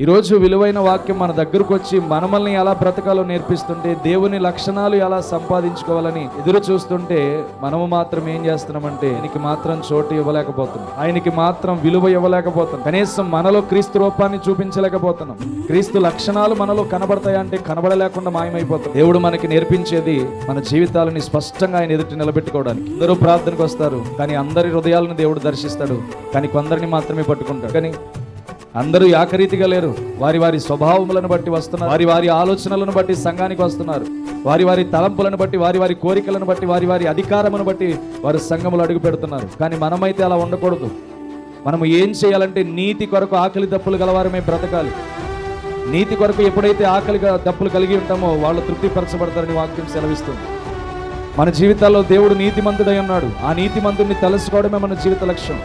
ఈరోజు విలువైన వాక్యం మన దగ్గరకు వచ్చి మనమల్ని ఎలా బ్రతకాలో నేర్పిస్తుంటే దేవుని లక్షణాలు ఎలా సంపాదించుకోవాలని ఎదురు చూస్తుంటే మనము మాత్రం ఏం చేస్తున్నామంటే ఆయనకి మాత్రం చోటు ఇవ్వలేకపోతున్నాం. ఆయనకి మాత్రం విలువ ఇవ్వలేకపోతున్నాం. కనీసం మనలో క్రీస్తు రూపాన్ని చూపించలేకపోతున్నాం. క్రీస్తు లక్షణాలు మనలో కనబడతాయంటే కనబడలేకుండా మాయమైపోతాం దేవుడు మనకి నేర్పించేది మన జీవితాలని స్పష్టంగా ఆయన ఎదుటి నిలబెట్టుకోవడానికి. అందరూ ప్రార్థనకు వస్తారు కానీ అందరి హృదయాలను దేవుడు దర్శిస్తాడు కానీ కొందరిని మాత్రమే పట్టుకుంటాడు. కానీ అందరూ యాకరీతిగా లేరు. వారి వారి స్వభావములను బట్టి వస్తున్నారు. వారి వారి ఆలోచనలను బట్టి సంఘానికి వస్తున్నారు. వారి వారి తలంపులను బట్టి వారి వారి కోరికలను బట్టి వారి వారి అధికారమును బట్టి వారు సంఘములు అడుగు పెడుతున్నారు. కానీ మనమైతే అలా ఉండకూడదు. మనము ఏం చేయాలంటే నీతి కొరకు ఆకలి దప్పులు గలవారమే బ్రతకాలి. నీతి కొరకు ఎప్పుడైతే ఆకలిగా దప్పులు కలిగి ఉంటామో వాళ్ళు తృప్తిపరచబడతారని వాక్యం సెలవిస్తుంది. మన జీవితాల్లో దేవుడు నీతిమంతుడై ఉన్నాడు. ఆ నీతిమంతుడిని తెలుసుకోవడమే మన జీవిత లక్ష్యం.